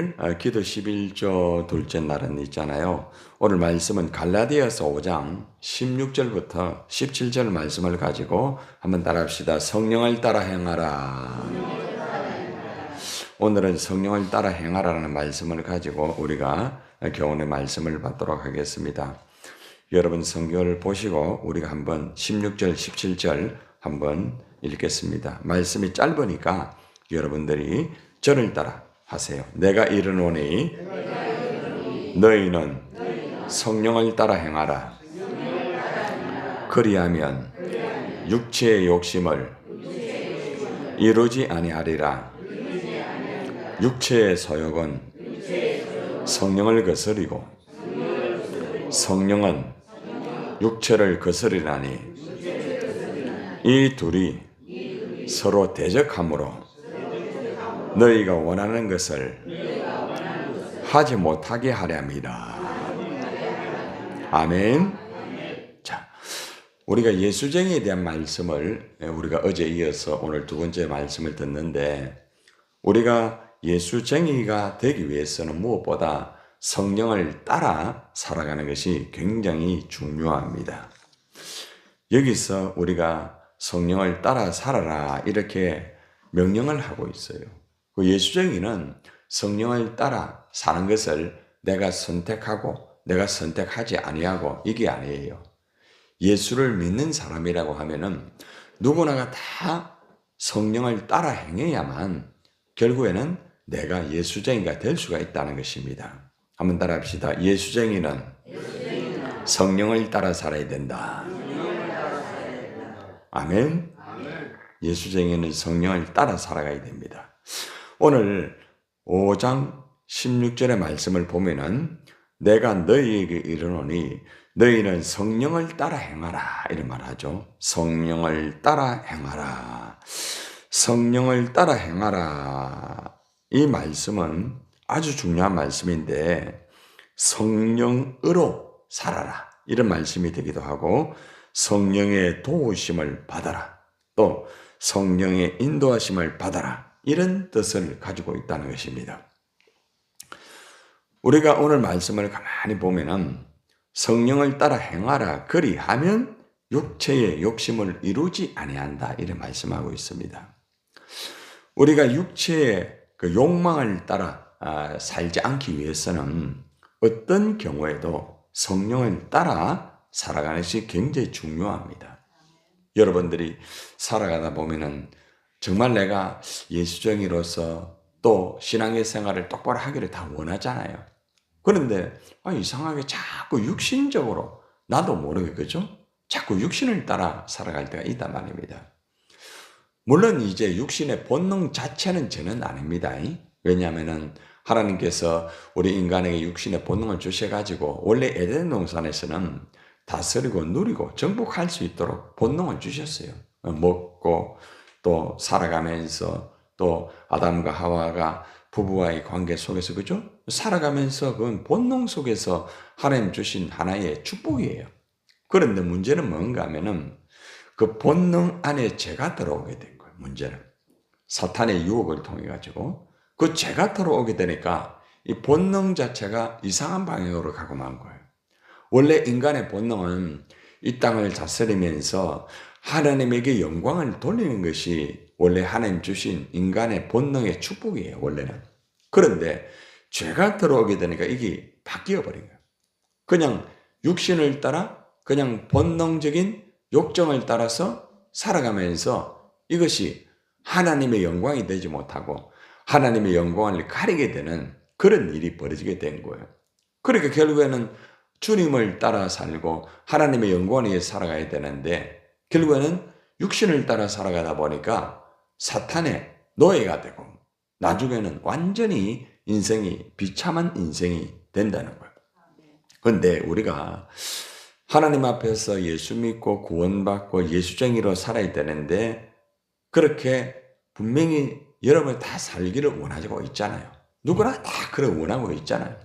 오늘 어, 기도 11조 둘째 날은 있잖아요. 오늘 말씀은 갈라디아서 5장 16절부터 17절 말씀을 가지고 한번 따라합시다. 성령을 따라 행하라. 오늘은 성령을 따라 행하라는 말씀을 가지고 우리가 교훈의 말씀을 받도록 하겠습니다. 여러분 성경을 보시고 우리가 한번 16절, 17절 한번 읽겠습니다. 말씀이 짧으니까 여러분들이 저를 따라 하세요. 내가 이르노니 너희는 성령을 따라 행하라. 그리하면 육체의 욕심을 이루지 아니하리라. 육체의 소욕은 성령을 거스리고 성령은 육체를 거스리라니 이 둘이 서로 대적하므로 너희가 원하는 것을 하지 못하게 하렵니다. 아멘. 자, 우리가 예수쟁이에 대한 말씀을 우리가 어제 이어서 오늘 두 번째 말씀을 듣는데 우리가 예수쟁이가 되기 위해서는 무엇보다 성령을 따라 살아가는 것이 굉장히 중요합니다. 여기서 우리가 성령을 따라 살아라 이렇게 명령을 하고 있어요. 그 예수쟁이는 성령을 따라 사는 것을 내가 선택하고 내가 선택하지 아니하고 이게 아니에요. 예수를 믿는 사람이라고 하면은 누구나가 다 성령을 따라 행해야만 결국에는 내가 예수쟁이가 될 수가 있다는 것입니다. 한번 따라 합시다. 예수쟁이는, 성령을 따라 살아야 된다. 아멘. 예수쟁이는 성령을 따라 살아가야 됩니다. 오늘 5장 16절의 말씀을 보면은 내가 너희에게 이르노니 너희는 성령을 따라 행하라 이런 말하죠. 성령을 따라 행하라. 성령을 따라 행하라. 이 말씀은 아주 중요한 말씀인데 성령으로 살아라 이런 말씀이 되기도 하고 성령의 도우심을 받아라 또 성령의 인도하심을 받아라 이런 뜻을 가지고 있다는 것입니다. 우리가 오늘 말씀을 가만히 보면은 성령을 따라 행하라 그리하면 육체의 욕심을 이루지 아니한다 이런 말씀하고 있습니다. 우리가 육체의 그 욕망을 따라 아, 살지 않기 위해서는 어떤 경우에도 성령을 따라 살아가는 것이 굉장히 중요합니다. 여러분들이 살아가다 보면은 정말 내가 예수정이로서 또 신앙의 생활을 똑바로 하기를 다 원하잖아요. 그런데 아, 이상하게 자꾸 육신적으로 나도 모르게 그죠? 자꾸 육신을 따라 살아갈 때가 있단 말입니다. 물론 이제 육신의 본능 자체는 저는 아닙니다. 왜냐하면은 하나님께서 우리 인간에게 육신의 본능을 주셔가지고 원래 에덴 동산에서는 다스리고 누리고 정복할 수 있도록 본능을 주셨어요. 먹고 또 살아가면서 또 아담과 하와가 부부와의 관계 속에서 그죠? 살아가면서 그 본능 속에서 하나님 주신 하나의 축복이에요. 그런데 문제는 뭔가 하면은 그 본능 안에 죄가 들어오게 된 거예요. 문제는 사탄의 유혹을 통해 가지고 그 죄가 들어오게 되니까 이 본능 자체가 이상한 방향으로 가고 만 거예요. 원래 인간의 본능은 이 땅을 다스리면서 하나님에게 영광을 돌리는 것이 원래 하나님 주신 인간의 본능의 축복이에요, 원래는. 그런데 죄가 들어오게 되니까 이게 바뀌어 버린 거예요. 그냥 육신을 따라 그냥 본능적인 욕정을 따라서 살아가면서 이것이 하나님의 영광이 되지 못하고 하나님의 영광을 가리게 되는 그런 일이 벌어지게 된 거예요. 그러니까 결국에는 주님을 따라 살고 하나님의 영광 위해 살아가야 되는데 결국에는 육신을 따라 살아가다 보니까 사탄의 노예가 되고 나중에는 완전히 인생이 비참한 인생이 된다는 거예요. 그런데 우리가 하나님 앞에서 예수 믿고 구원받고 예수쟁이로 살아야 되는데 그렇게 분명히 여러분 다 살기를 원하고 있잖아요. 누구나 다 그걸 원하고 있잖아요.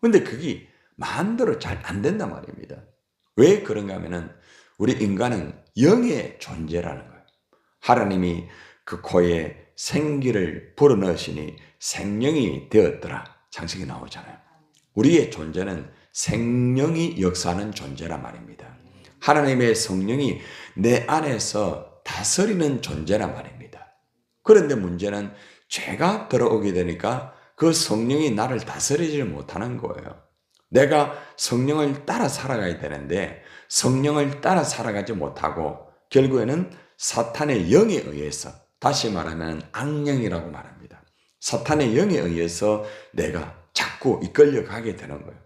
근데 그게 마음대로 잘 안 된단 말입니다. 왜 그런가 하면은 우리 인간은 영의 존재라는 거예요. 하나님이 그 코에 생기를 불어넣으시니 생명이 되었더라. 장식이 나오잖아요. 우리의 존재는 생명이 역사하는 존재란 말입니다. 하나님의 성령이 내 안에서 다스리는 존재란 말입니다. 그런데 문제는 죄가 들어오게 되니까 그 성령이 나를 다스리지 못하는 거예요. 내가 성령을 따라 살아가야 되는데 성령을 따라 살아가지 못하고 결국에는 사탄의 영에 의해서 다시 말하면 악령이라고 말합니다. 사탄의 영에 의해서 내가 자꾸 이끌려 가게 되는 거예요.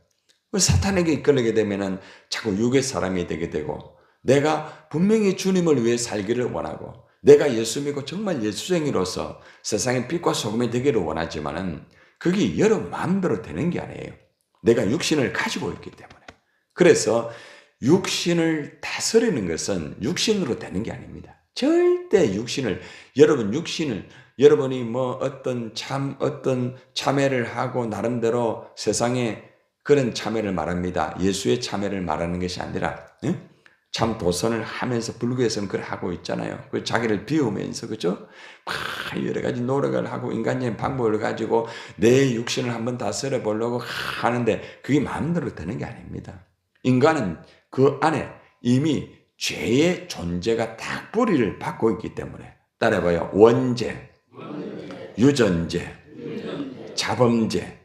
그 사탄에게 이끌리게 되면은 자꾸 육의 사람이 되게 되고 내가 분명히 주님을 위해 살기를 원하고 내가 예수 믿고 정말 예수쟁이로서 세상의 빛과 소금이 되기를 원하지만은 그게 여러분 마음대로 되는 게 아니에요. 내가 육신을 가지고 있기 때문에. 그래서 육신을 다스리는 것은 육신으로 되는 게 아닙니다. 절대 육신을 여러분 육신을 여러분이 뭐 어떤 참 어떤 참회를 하고 나름대로 세상에 그런 참회를 말합니다. 예수의 참회를 말하는 것이 아니라 예? 참 도선을 하면서 불교에서는 그걸 하고 있잖아요. 그 자기를 비우면서 그죠? 막 여러 가지 노력을 하고 인간적인 방법을 가지고 내 육신을 한번 다스려 보려고 하는데 그게 마음대로 되는 게 아닙니다. 인간은 그 안에 이미 죄의 존재가 딱 뿌리를 받고 있기 때문에 따라해봐요. 원죄, 유전죄, 자범죄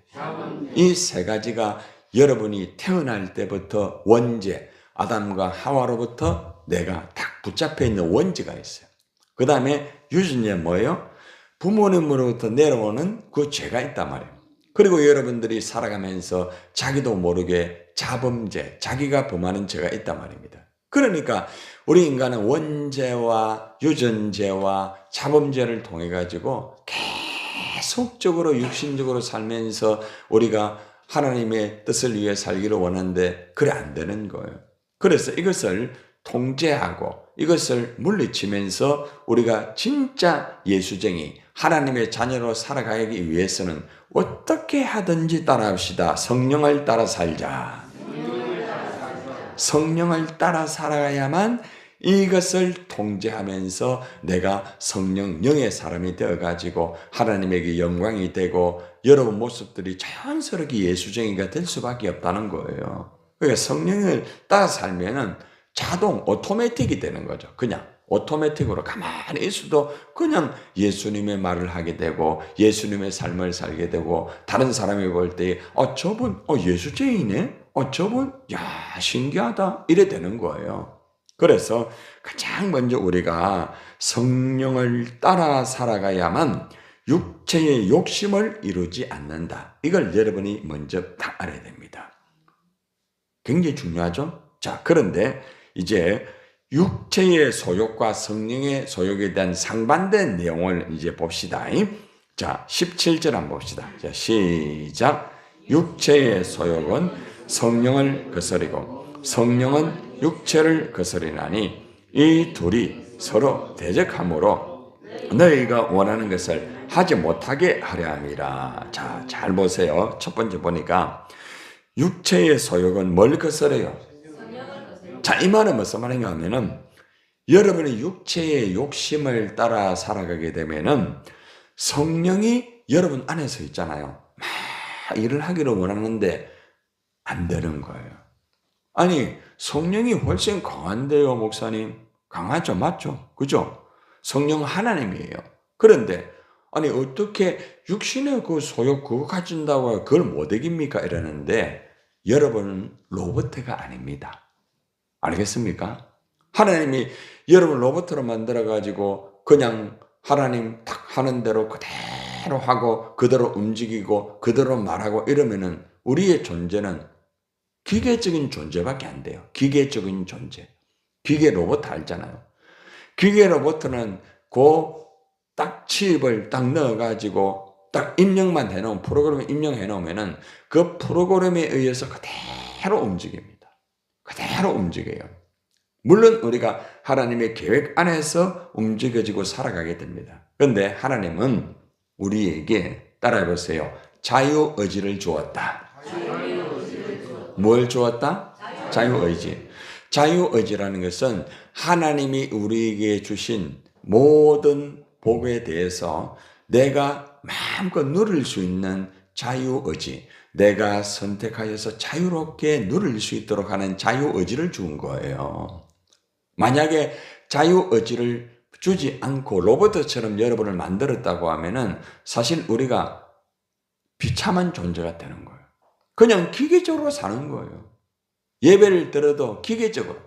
이 세 가지가 여러분이 태어날 때부터 원죄 아담과 하와로부터 내가 딱 붙잡혀 있는 원죄가 있어요. 그 다음에 유전죄 뭐예요? 부모님으로부터 내려오는 그 죄가 있단 말이에요. 그리고 여러분들이 살아가면서 자기도 모르게 자범죄, 자기가 범하는 죄가 있단 말입니다. 그러니까 우리 인간은 원죄와 유전죄와 자범죄를 통해 가지고 계속적으로 육신적으로 살면서 우리가 하나님의 뜻을 위해 살기를 원하는데 그래 안 되는 거예요. 그래서 이것을 통제하고 이것을 물리치면서 우리가 진짜 예수쟁이 하나님의 자녀로 살아가기 위해서는 어떻게 하든지 따라합시다. 성령을 따라 살자. 성령을 따라 살아야만 이것을 통제하면서 내가 성령 영의 사람이 되어 가지고 하나님에게 영광이 되고 여러분 모습들이 자연스럽게 예수쟁이가 될 수밖에 없다는 거예요. 그러니까 성령을 따라 살면은 자동 오토매틱이 되는 거죠. 그냥 오토매틱으로 가만히 있어도 그냥 예수님의 말을 하게 되고 예수님의 삶을 살게 되고 다른 사람이 볼 때 어 저분 어 예수쟁이네. 어 저분 야 신기하다 이래 되는 거예요. 그래서 가장 먼저 우리가 성령을 따라 살아가야만 육체의 욕심을 이루지 않는다. 이걸 여러분이 먼저 다 알아야 됩니다. 굉장히 중요하죠? 자, 그런데 이제 육체의 소욕과 성령의 소욕에 대한 상반된 내용을 이제 봅시다. 자, 17절 한번 봅시다. 자, 시작. 육체의 소욕은 성령을 거스리고 성령은 육체를 거스리나니 이 둘이 서로 대적함으로 너희가 원하는 것을 하지 못하게 하려 함이라. 자, 잘 보세요. 첫 번째 보니까 육체의 소욕은 뭘 거스려요? 자, 이 말은 무슨 말인가 하면은 여러분의 육체의 욕심을 따라 살아가게 되면은 성령이 여러분 안에서 있잖아요. 막 일을 하기를 원하는데 안 되는 거예요. 아니, 성령이 훨씬 강한데요, 목사님. 강하죠, 맞죠? 그죠? 성령 하나님이에요. 그런데, 아니, 어떻게 육신의 그 소욕 그거 가진다고 그걸 못 이깁니까? 이러는데, 여러분은 로봇가 아닙니다. 알겠습니까? 하나님이 여러분 로봇으로 만들어가지고 그냥 하나님 딱 하는 대로 그대로 하고 그대로 움직이고 그대로 말하고 이러면은 우리의 존재는 기계적인 존재밖에 안 돼요. 기계적인 존재. 기계 로봇 알잖아요. 기계 로봇은 그딱 칩을 딱 넣어가지고 딱 입력만 해놓은 프로그램을 입력해 놓으면은 그 프로그램에 의해서 그대로 움직입니다. 그대로 움직여요. 물론 우리가 하나님의 계획 안에서 움직여지고 살아가게 됩니다. 그런데 하나님은 우리에게 따라해 보세요. 자유 의지를 주었다. 뭘 주었다? 자유 의지. 자유 의지라는 것은 하나님이 우리에게 주신 모든 복에 대해서 내가 마음껏 누릴 수 있는 자유 의지, 내가 선택하여서 자유롭게 누릴 수 있도록 하는 자유 의지를 준 거예요. 만약에 자유 의지를 주지 않고 로봇처럼 여러분을 만들었다고 하면은 사실 우리가 비참한 존재가 되는 거예요. 그냥 기계적으로 사는 거예요. 예배를 들어도 기계적으로.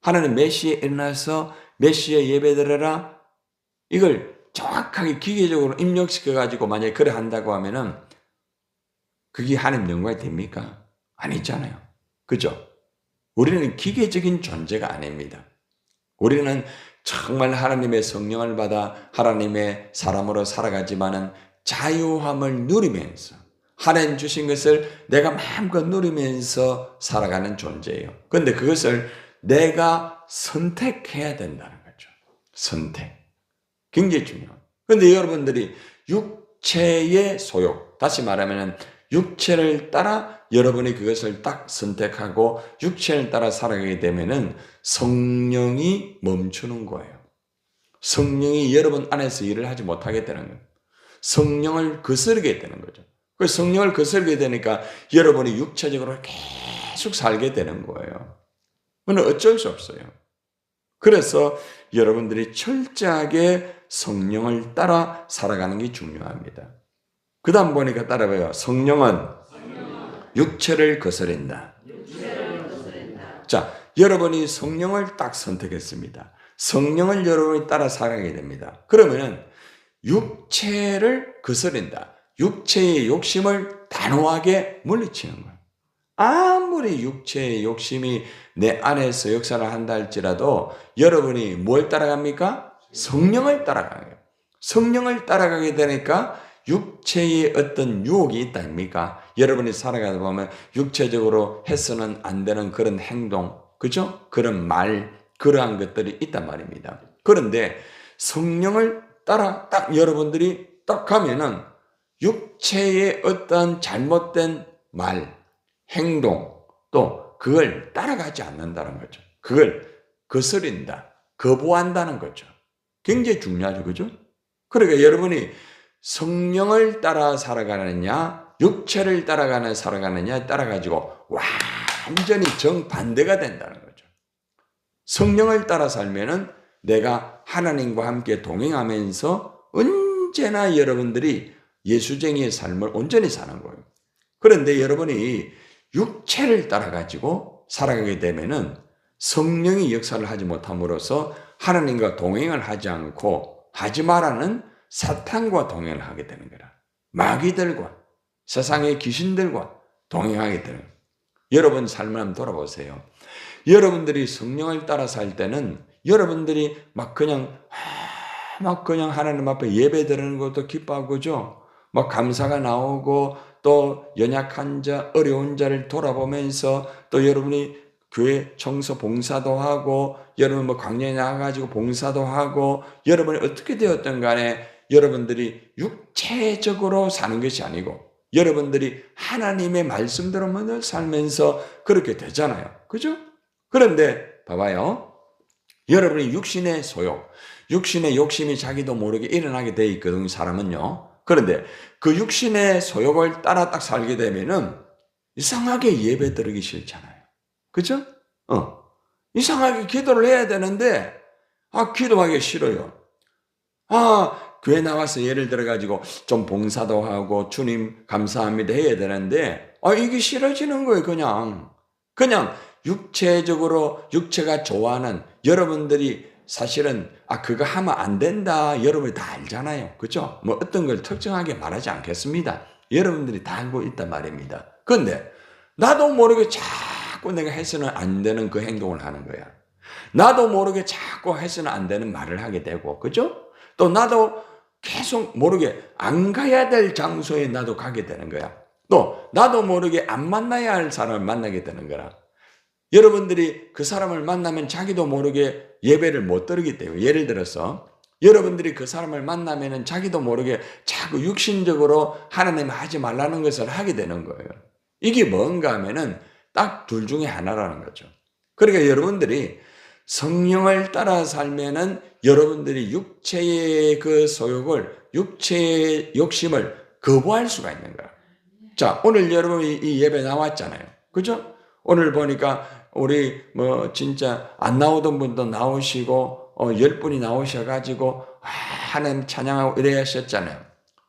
하나님 몇 시에 일어나서 몇 시에 예배 드려라? 이걸 정확하게 기계적으로 입력시켜 가지고 만약에 그래 한다고 하면은 그게 하나님 영광이 됩니까? 아니잖아요. 그죠? 우리는 기계적인 존재가 아닙니다. 우리는 정말 하나님의 성령을 받아 하나님의 사람으로 살아가지만은 자유함을 누리면서 하나님 주신 것을 내가 마음껏 누리면서 살아가는 존재예요. 그런데 그것을 내가 선택해야 된다는 거죠. 선택. 굉장히 중요해요. 그런데 여러분들이 육체의 소욕, 다시 말하면 육체를 따라 여러분이 그것을 딱 선택하고 육체를 따라 살아가게 되면은 성령이 멈추는 거예요. 성령이 여러분 안에서 일을 하지 못하게 되는 거예요. 성령을 거스르게 되는 거죠. 그 성령을 거스르게 되니까 여러분이 육체적으로 계속 살게 되는 거예요. 그건 어쩔 수 없어요. 그래서 여러분들이 철저하게 성령을 따라 살아가는 게 중요합니다. 그 다음 보니까 따라봐요. 성령은 육체를 거스른다. 자, 여러분이 성령을 딱 선택했습니다. 성령을 여러분이 따라 살아가게 됩니다. 그러면은 육체를 거스른다. 육체의 욕심을 단호하게 물리치는 거예요. 아무리 육체의 욕심이 내 안에서 역사를 한다 할지라도 여러분이 뭘 따라갑니까? 성령을 따라가요. 성령을 따라가게 되니까 육체의 어떤 유혹이 있다 아닙니까? 여러분이 살아가다 보면 육체적으로 해서는 안 되는 그런 행동, 그죠? 그런 말, 그러한 것들이 있단 말입니다. 그런데 성령을 따라 딱 여러분들이 딱 가면은 육체의 어떤 잘못된 말, 행동, 또 그걸 따라가지 않는다는 거죠. 그걸 거스린다, 거부한다는 거죠. 굉장히 중요하죠. 그죠? 그러니까 여러분이 성령을 따라 살아가느냐, 육체를 따라가는 살아가느냐 따라 가지고 완전히 정반대가 된다는 거죠. 성령을 따라 살면은 내가 하나님과 함께 동행하면서 언제나 여러분들이 예수쟁이의 삶을 온전히 사는 거예요. 그런데 여러분이 육체를 따라 가지고 살아가게 되면은 성령이 역사를 하지 못함으로써 하나님과 동행을 하지 않고 하지 말라는 사탄과 동행을 하게 되는 거라. 마귀들과 세상의 귀신들과 동행하게 되는 거예요. 여러분 삶을 한번 돌아보세요. 여러분들이 성령을 따라 살 때는 여러분들이 막 그냥 막 그냥 하나님 앞에 예배 드리는 것도 기뻐하고 그죠? 막 감사가 나오고 또 연약한 자, 어려운 자를 돌아보면서 또 여러분이 교회 청소 봉사도 하고 여러분 뭐 광야에 나가가지고 봉사도 하고 여러분이 어떻게 되었던 간에 여러분들이 육체적으로 사는 것이 아니고 여러분들이 하나님의 말씀대로만 살면서 그렇게 되잖아요. 그죠? 그런데 봐봐요. 여러분이 육신의 소욕, 육신의 욕심이 자기도 모르게 일어나게 돼 있거든, 사람은요. 그런데 그 육신의 소욕을 따라 딱 살게 되면은 이상하게 예배 드리기 싫잖아요. 그죠? 어. 이상하게 기도를 해야 되는데, 아, 기도하기 싫어요. 아, 교회 나와서 예를 들어가지고 좀 봉사도 하고 주님 감사합니다 해야 되는데, 아, 이게 싫어지는 거예요, 그냥. 그냥 육체적으로, 육체가 좋아하는 여러분들이 사실은, 아, 그거 하면 안 된다. 여러분이 다 알잖아요. 그죠? 뭐 어떤 걸 특정하게 말하지 않겠습니다. 여러분들이 다 알고 있단 말입니다. 그런데, 나도 모르게 자꾸 내가 해서는 안 되는 그 행동을 하는 거야. 나도 모르게 자꾸 해서는 안 되는 말을 하게 되고, 그죠? 또 나도 계속 모르게 안 가야 될 장소에 나도 가게 되는 거야. 또 나도 모르게 안 만나야 할 사람을 만나게 되는 거라. 여러분들이 그 사람을 만나면 자기도 모르게 예배를 못 드리기 때문에 예를 들어서 여러분들이 그 사람을 만나면은 자기도 모르게 자꾸 육신적으로 하나님 하지 말라는 것을 하게 되는 거예요. 이게 뭔가 하면은 딱 둘 중에 하나라는 거죠. 그러니까 여러분들이 성령을 따라 살면은 여러분들이 육체의 그 소욕을, 육체의 욕심을 거부할 수가 있는 거야. 자, 오늘 여러분이 이 예배 나왔잖아요. 그죠? 오늘 보니까 우리 뭐 진짜 안 나오던 분도 나오시고, 어, 열 분이 나오셔가지고, 아, 하나님 찬양하고 이래 하셨잖아요.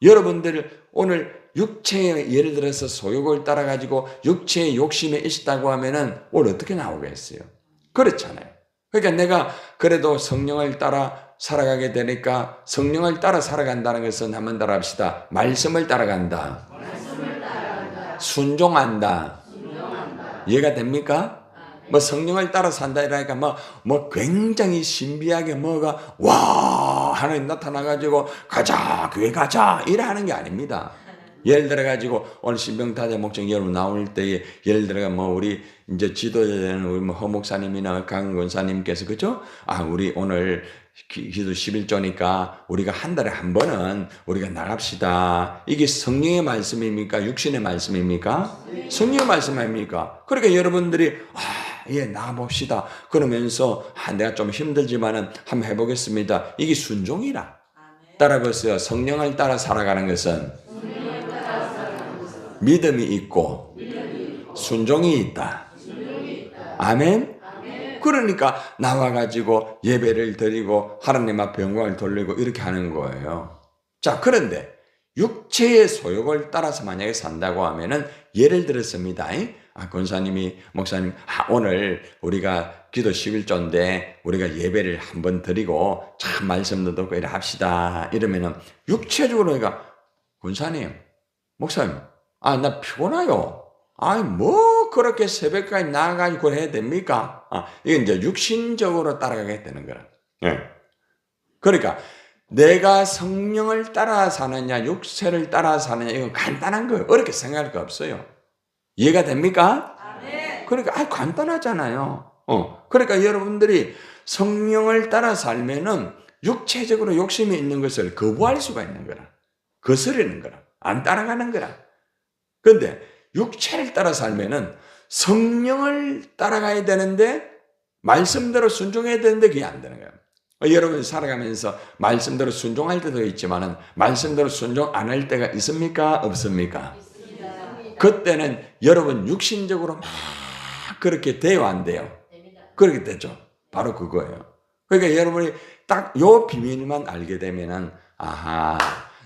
여러분들 오늘 육체의 예를 들어서 소욕을 따라가지고 육체의 욕심에 있다고 하면은 오늘 어떻게 나오겠어요? 그렇잖아요. 그러니까 내가 그래도 성령을 따라 살아가게 되니까 성령을 따라 살아간다는 것은 한번 따라 합시다. 말씀을 따라간다. 순종한다. 이해가 됩니까? 뭐 성령을 따라 산다 이러니까 뭐, 뭐 굉장히 신비하게 뭐가 와 하나님 나타나가지고 가자 교회 가자 이래 하는 게 아닙니다. 예를 들어 가지고 오늘 신병타자 목적 여러분 나올 때에 예를 들어 뭐 우리 이제 지도자 되는 우리 뭐 허목사님이나 강 권사님께서 그죠? 아 우리 오늘 기- 기도 11조니까 우리가 한 달에 한 번은 우리가 나갑시다. 이게 성령의 말씀입니까? 육신의 말씀입니까? 성령의 말씀 아닙니까? 그러니까 여러분들이 아, 예, 나가봅시다. 그러면서 아, 내가 좀 힘들지만은 한번 해보겠습니다. 이게 순종이라. 따라보세요. 성령을 따라 살아가는 것은 믿음이 있고 순종이 있다. 아멘. 그러니까 나와 가지고 예배를 드리고 하나님 앞에 영광을 돌리고 이렇게 하는 거예요. 자, 그런데 육체의 소욕을 따라서 만약에 산다고 하면은 예를 들었습니다. 아, 권사님이, 목사님, 아, 오늘 우리가 기도 11조인데 우리가 예배를 한번 드리고 참 말씀도 듣고 이래 합시다. 이러면은 육체적으로 내가 권사님, 목사님, 아, 나 피곤해요. 아니, 뭐, 그렇게 새벽까지 나가지고 해야 됩니까? 아, 이게 이제 육신적으로 따라가게 되는 거라. 예. 그러니까, 내가 성령을 따라 사느냐, 육체를 따라 사느냐, 이건 간단한 거예요. 어렵게 생각할 거 없어요. 이해가 됩니까? 그러니까, 아, 간단하잖아요. 어. 그러니까 여러분들이 성령을 따라 살면은 육체적으로 욕심이 있는 것을 거부할 수가 있는 거라. 거스르는 거라. 안 따라가는 거라. 근데 육체를 따라 살면은 성령을 따라가야 되는데 말씀대로 순종해야 되는데 그게 안 되는 거예요. 여러분 살아가면서 말씀대로 순종할 때도 있지만은 말씀대로 순종 안 할 때가 있습니까? 없습니까? 그때는 여러분 육신적으로 막 그렇게 돼요, 안 돼요? 그렇게 되죠. 바로 그거예요. 그러니까 여러분이 딱 요 비밀만 알게 되면은 아하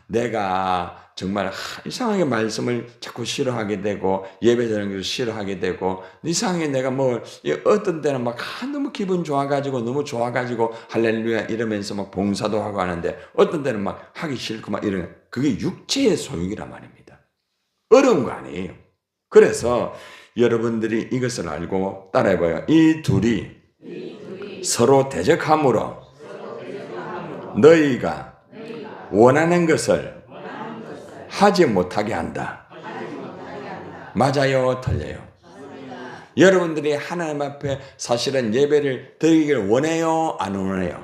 내가 정말 하, 이상하게 말씀을 자꾸 싫어하게 되고 것을 싫어하게 되고 이상하게 내가 뭐이 어떤 때는 막 아, 너무 기분 좋아가지고 너무 좋아가지고 할렐루야 이러면서 막 봉사도 하고 하는데 어떤 때는 막 하기 싫고 막 이런 그게 육체의 소욕이란 말입니다. 어려운 거 아니에요. 그래서 여러분들이 이것을 알고 따라해봐요. 이 둘이 서로 대적함으로 너희가 원하는 것을 하지 못하게 한다. 맞아요, 틀려요. 여러분들이 하나님 앞에 사실은 예배를 드리기를 원해요, 안 원해요?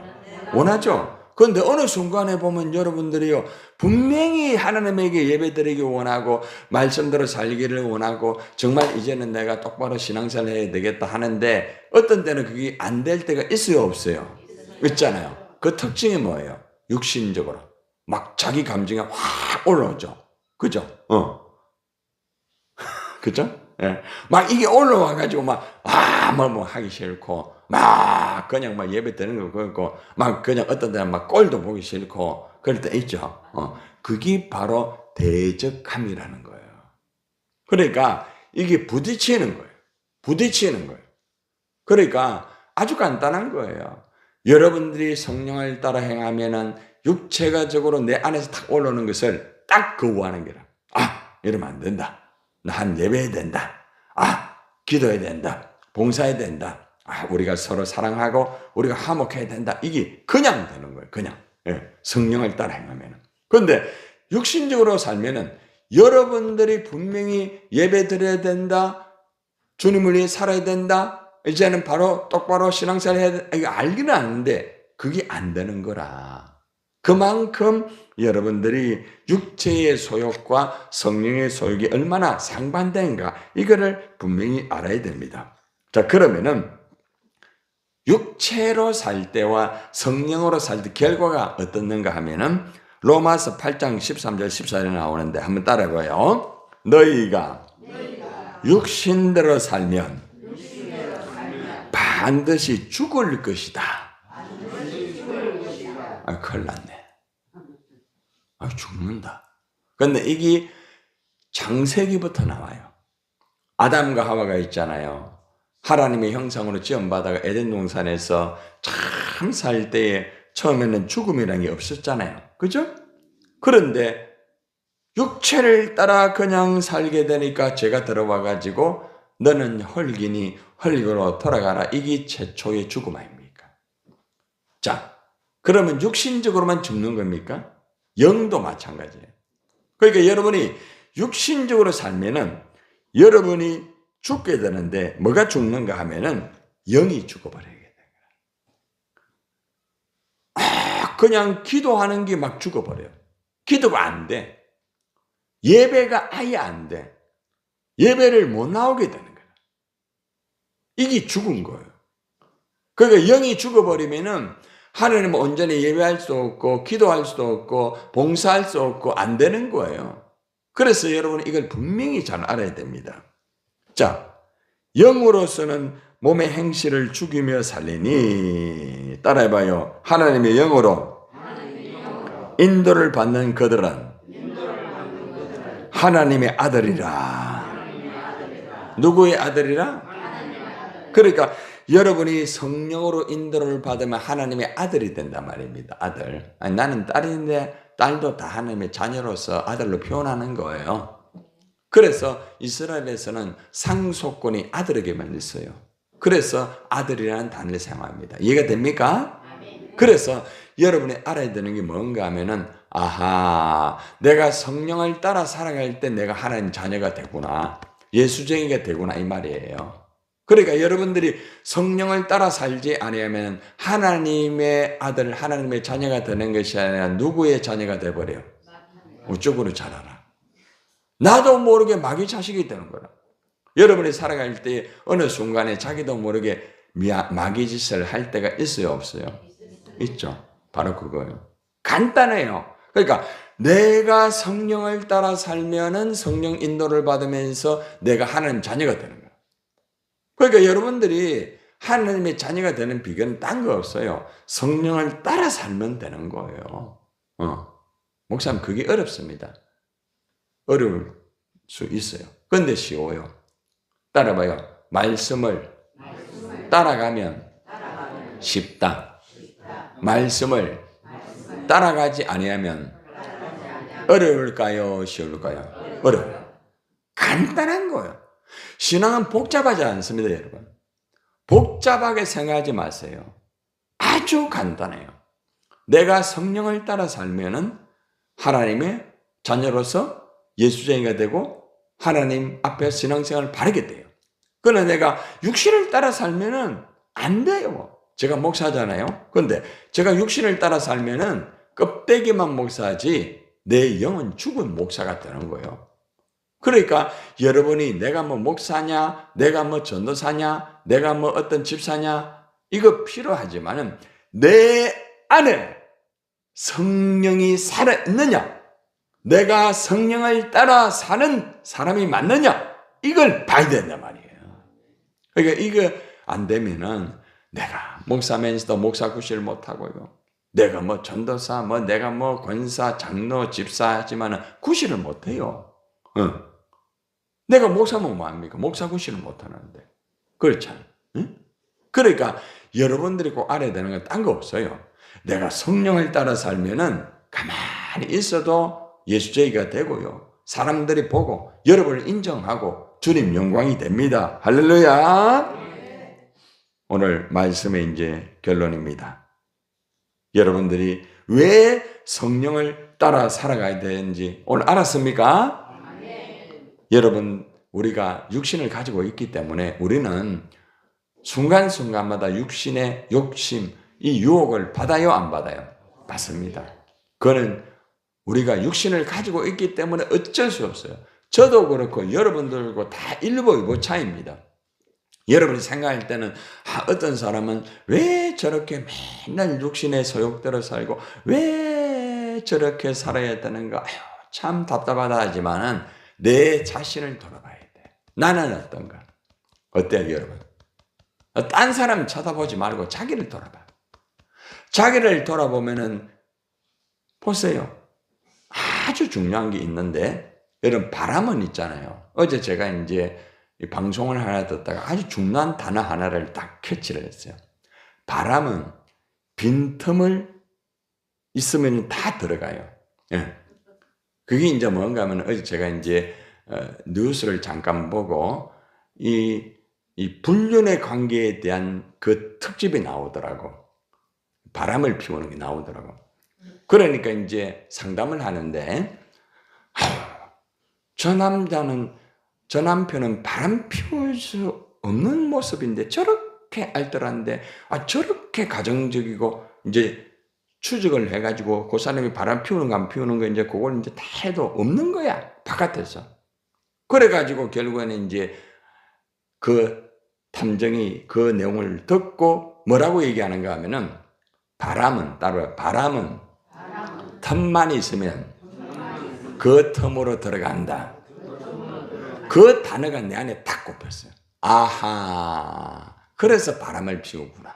원하죠. 그런데 어느 순간에 보면 여러분들이요, 분명히 하나님에게 예배 드리기 원하고, 말씀대로 살기를 원하고, 정말 이제는 내가 똑바로 신앙생활 해야 되겠다 하는데, 어떤 때는 그게 안 될 때가 있어요, 없어요? 있잖아요. 그 특징이 뭐예요? 육신적으로. 막 자기 감정이 확 올라오죠. 그죠? 어. 그죠? 예. 막 이게 올라와가지고 막, 아, 뭐, 뭐 하기 싫고, 막 그냥 막 예배 드는 거 그렇고, 막 그냥 어떤 데는 막 꼴도 보기 싫고, 그럴 때 있죠. 어. 그게 바로 대적함이라는 거예요. 그러니까 이게 부딪히는 거예요. 부딪히는 거예요. 그러니까 아주 간단한 거예요. 여러분들이 성령을 따라 행하면은 육체가적으로 내 안에서 탁 올라오는 것을 딱 거부하는 거라. 아, 이러면 안 된다. 나 한 예배해야 된다. 아, 기도해야 된다. 봉사해야 된다. 아, 우리가 서로 사랑하고 우리가 화목해야 된다. 이게 그냥 되는 거예요. 그냥. 예, 성령을 따라 행하면은. 그런데 육신적으로 살면은 여러분들이 분명히 예배 드려야 된다. 주님을 위해 살아야 된다. 이제는 바로 똑바로 신앙생활 해야 된다. 알기는 아는데 그게 안 되는 거라. 그만큼 여러분들이 육체의 소욕과 성령의 소욕이 얼마나 상반된가 이거를 분명히 알아야 됩니다. 자 그러면은 육체로 살 때와 성령으로 살 때 결과가 어떻는가 하면은 로마서 8장 13절 14절에 나오는데 한번 따라해봐요. 너희가 육신대로 살면 반드시 죽을 것이다. 아, 큰일 났네. 아, 죽는다. 근데 이게 장세기부터 나와요. 아담과 하와가 있잖아요. 하나님의 형상으로 지음받아가 에덴 동산에서 참 살 때에 처음에는 죽음이라는 게 없었잖아요. 그죠? 그런데 육체를 따라 그냥 살게 되니까 죄가 들어와 가지고 너는 헐기니 헐기로 돌아가라. 이게 최초의 죽음 아닙니까? 자, 그러면 육신적으로만 죽는 겁니까? 영도 마찬가지예요. 그러니까 여러분이 육신적으로 살면은 여러분이 죽게 되는데 뭐가 죽는가 하면은 영이 죽어버리게 돼요. 아, 그냥 기도하는 게 막 죽어버려요. 기도가 안 돼. 예배가 아예 안 돼. 예배를 못 나오게 되는 거예요. 이게 죽은 거예요. 그러니까 영이 죽어버리면은 하나님은 온전히 예배할 수 없고 기도할 수도 없고 봉사할 수 없고 안 되는 거예요. 그래서 여러분 이걸 분명히 잘 알아야 됩니다. 자, 영으로서는 몸의 행실을 죽이며 살리니 따라해봐요. 하나님의 영으로 인도를 받는 그들은 하나님의 아들이라. 누구의 아들이라? 그러니까 여러분이 성령으로 인도를 받으면 하나님의 아들이 된단 말입니다. 아들. 아니, 나는 딸인데 딸도 다 하나님의 자녀로서 아들로 표현하는 거예요. 그래서 이스라엘에서는 상속권이 아들에게만 있어요. 그래서 아들이라는 단어를 사용합니다. 이해가 됩니까? 그래서 여러분이 알아야 되는 게 뭔가 하면은 아하 내가 성령을 따라 살아갈 때 내가 하나님 자녀가 되구나 예수쟁이가 되구나 이 말이에요. 그러니까 여러분들이 성령을 따라 살지 아니하면 하나님의 아들 하나님의 자녀가 되는 것이 아니라 누구의 자녀가 돼 버려요. 우쪽으로 잘 알아. 나도 모르게 마귀 자식이 되는 거라. 여러분이 살아갈 때 어느 순간에 자기도 모르게 마귀 짓을 할 때가 있어요, 없어요? 있죠. 바로 그거예요. 간단해요. 그러니까 내가 성령을 따라 살면은 성령 인도를 받으면서 내가 하나님 자녀가 되는 거예요. 그러니까 여러분들이 하나님의 자녀가 되는 비결은 딴 거 없어요. 성령을 따라 살면 되는 거예요. 어. 목사님, 그게 어렵습니다. 어려울 수 있어요. 근데 쉬워요. 따라봐요. 말씀을 따라가면 쉽다. 말씀을 따라가지 아니하면 어려울까요? 쉬울까요? 어려워요. 간단한 거예요. 신앙은 복잡하지 않습니다, 여러분. 복잡하게 생각하지 마세요. 아주 간단해요. 내가 성령을 따라 살면은 하나님의 자녀로서 예수쟁이가 되고 하나님 앞에 신앙생활을 바르게 돼요. 그러나 내가 육신을 따라 살면은 안 돼요. 제가 목사잖아요. 근데 제가 육신을 따라 살면은 껍데기만 목사지 내 영은 죽은 목사가 되는 거예요. 그러니까 여러분이 내가 뭐 목사냐, 내가 뭐 전도사냐, 내가 뭐 어떤 집사냐, 이거 필요하지만은 내 안에 성령이 살아있느냐, 내가 성령을 따라 사는 사람이 맞느냐, 이걸 봐야 된단 말이에요. 그러니까 이거 안 되면은 내가 목사면서도 목사 구실을 못하고요. 내가 뭐 전도사, 뭐 내가 뭐 권사, 장로, 집사 하지만은 구실을 못해요. 응. 내가 목사면 뭐합니까? 목사 구실을 못하는데. 그렇잖아. 응? 그러니까 여러분들이 꼭 알아야 되는 건 딴 거 없어요. 내가 성령을 따라 살면은 가만히 있어도 예수제이가 되고요. 사람들이 보고 여러분을 인정하고 주님 영광이 됩니다. 할렐루야. 오늘 말씀의 이제 결론입니다. 여러분들이 왜 성령을 따라 살아가야 되는지 오늘 알았습니까? 여러분, 우리가 육신을 가지고 있기 때문에 우리는 순간순간마다 육신의 욕심, 이 유혹을 받아요, 안 받아요? 받습니다. 그거는 우리가 육신을 가지고 있기 때문에 어쩔 수 없어요. 저도 그렇고 여러분들고 다 일보일보 차이입니다. 여러분이 생각할 때는 아, 어떤 사람은 왜 저렇게 맨날 육신의 소욕대로 살고 왜 저렇게 살아야 되는가 아유, 참 답답하다 하지만은 내 자신을 돌아봐야 돼. 나는 어떤가? 어때요, 여러분? 딴 사람 쳐다보지 말고 자기를 돌아봐. 자기를 돌아보면은 보세요. 아주 중요한 게 있는데 여러분 바람은 있잖아요. 어제 제가 이제 이 방송을 하나 듣다가 아주 중요한 단어 하나를 딱 캐치를 했어요. 바람은 빈틈을 있으면 다 들어가요. 예. 그게 이제 뭔가 하면 어제 제가 이제 어, 뉴스를 잠깐 보고 이, 이 불륜의 관계에 대한 그 특집이 나오더라고. 바람을 피우는 게 나오더라고. 그러니까 이제 상담을 하는데, 저 남자는, 저 남편은 바람 피울 수 없는 모습인데 저렇게 알뜰한데, 아, 저렇게 가정적이고, 이제 추적을 해가지고 그 사람이 바람 피우는 거안 피우는 거 이제 그걸 이제 다 해도 없는 거야. 바깥에서. 그래가지고 결국에는 이제 그 탐정이 그 내용을 듣고 뭐라고 얘기하는가 하면은 바람은 따로 바람은 틈만 있으면 그 틈으로 들어간다. 그 단어가 내 안에 딱 꼽혔어요. 아하. 그래서 바람을 피우구나.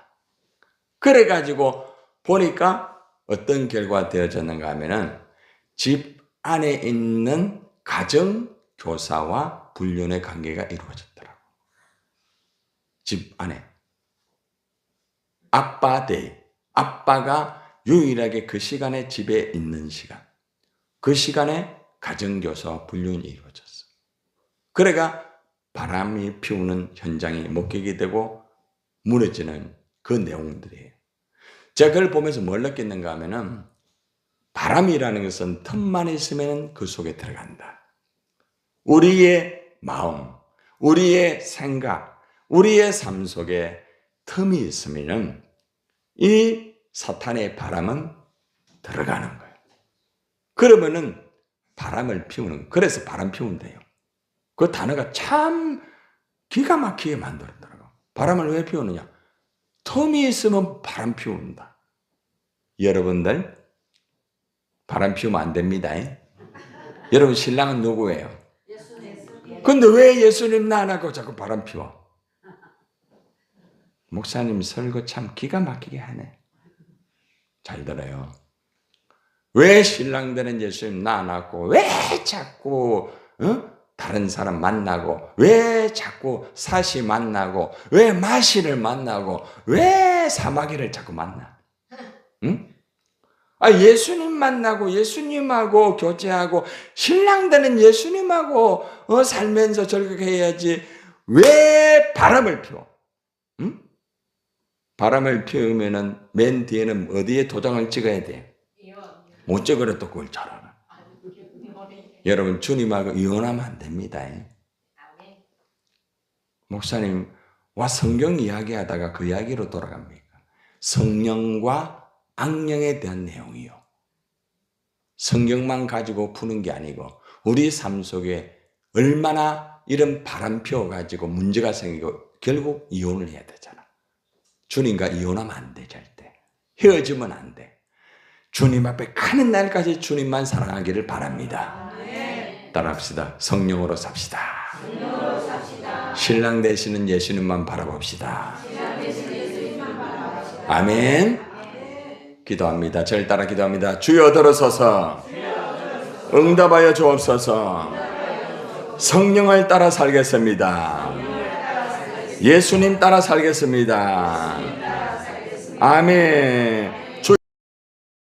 그래가지고 보니까 어떤 결과가 되어졌는가 하면은 집 안에 있는 가정 교사와 불륜의 관계가 이루어졌더라고. 집 안에. 아빠 대 아빠가 유일하게 그 시간에 집에 있는 시간. 그 시간에 가정 교사와 불륜이 이루어졌어. 그래가 바람이 피우는 현장이 목격이 되고 무너지는 그 내용들이에요. 제가 그걸 보면서 뭘 느꼈는가 하면은 바람이라는 것은 틈만 있으면 그 속에 들어간다. 우리의 마음, 우리의 생각, 우리의 삶 속에 틈이 있으면은 이 사탄의 바람은 들어가는 거예요. 그러면은 바람을 피우는, 그래서 바람 피운대요. 그 단어가 참 기가 막히게 만들었더라고. 바람을 왜 피우느냐? 틈이 있으면 바람 피운다. 여러분들, 바람 피우면 안 됩니다. 여러분, 신랑은 누구예요? 근데 왜 예수님 나안 하고 자꾸 바람 피워? 목사님 설교 참 기가 막히게 하네. 잘 들어요. 왜 신랑 되는 예수님 나안 하고, 왜 자꾸, 어? 다른 사람 만나고, 왜 자꾸 사시 만나고, 왜 마시를 만나고, 왜 사마귀를 자꾸 만나? 응? 아, 예수님 만나고, 예수님하고 교제하고, 신랑 되는 예수님하고, 어, 살면서 저렇게 해야지. 왜 바람을 피워? 응? 바람을 피우면은 맨 뒤에는 어디에 도장을 찍어야 돼? 못 찍어도 또 그걸 잘. 여러분, 주님하고 이혼하면 안 됩니다. 목사님, 와 성경 이야기하다가 그 이야기로 돌아갑니까? 성령과 악령에 대한 내용이요. 성경만 가지고 푸는 게 아니고 우리 삶 속에 얼마나 이런 바람 피워가지고 문제가 생기고 결국 이혼을 해야 되잖아. 주님과 이혼하면 안 돼, 절대. 헤어지면 안 돼. 주님 앞에 가는 날까지 주님만 사랑하기를 바랍니다. 따라합시다. 성령으로 삽시다. 신랑 되시는 예수님만 바라봅시다. 아멘. 기도합니다. 저를 따라 기도합니다. 주여 들어서서 응답하여 주옵소서. 성령을 따라 살겠습니다. 예수님 따라 살겠습니다. 아멘.